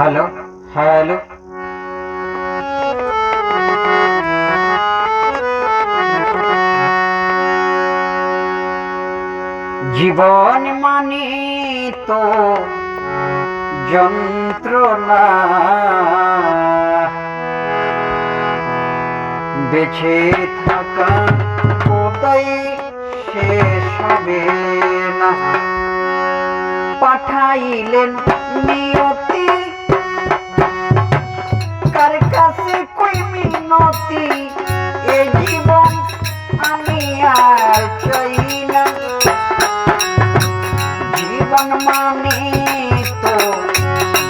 Hello hello জীবন মানে তো যন্ত্রণা। বেঁচে থাকা কোথায় শেষ হবে না। পাঠাইলেন নিয়তি কার কাছে কই মিনতি? এ জীবন আমি আর চাই না। জীবন মানে তো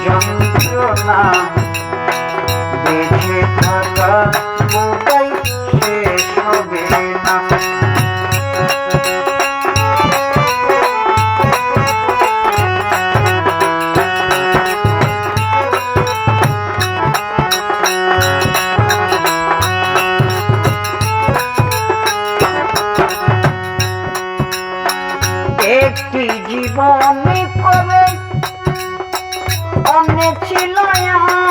যন্ত্রণা। বেঁচে থাকা একটি জীবনে করে অনেক ছিল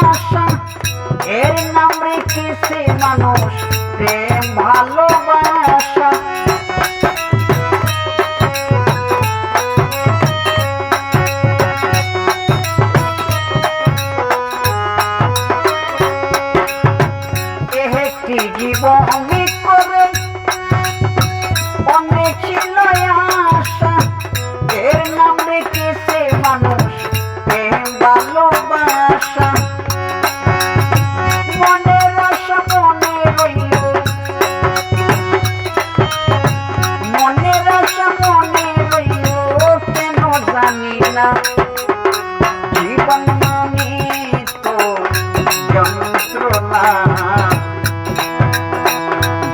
আশা এর নাম রেখেছে মানুষ প্রেম ভালোবাসা? একটি করে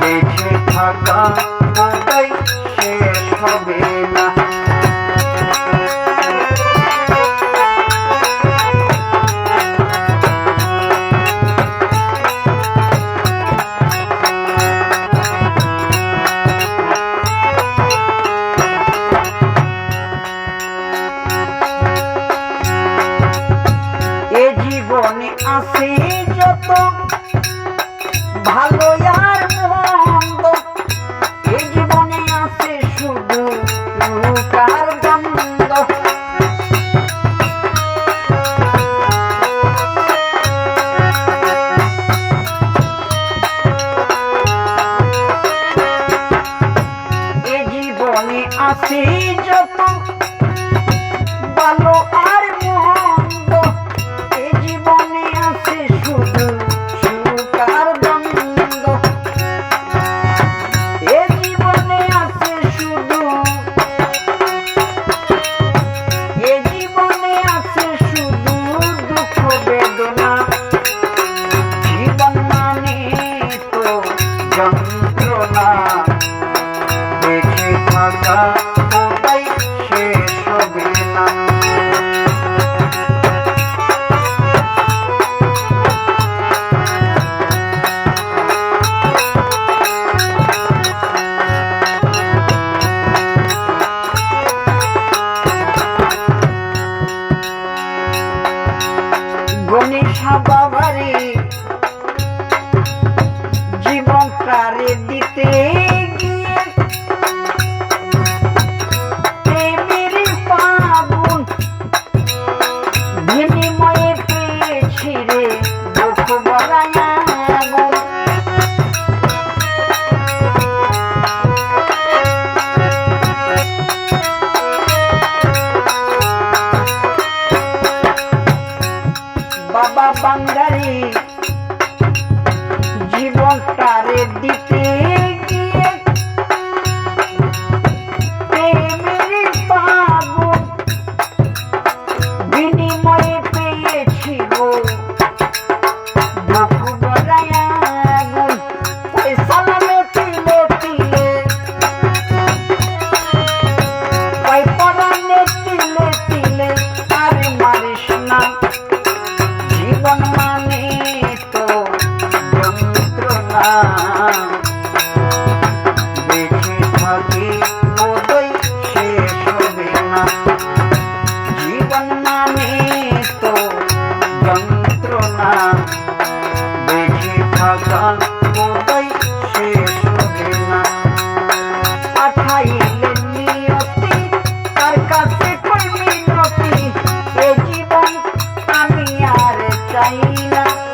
বেঁচে থাকা শেষ হবে। জীবনে আছে যত। ভালো আর মন্দ এ জীবনে আছে শুধু আর গন্ধ। এ জীবনে আছে যত। ভালো আর শুধু সুখ Thank you. না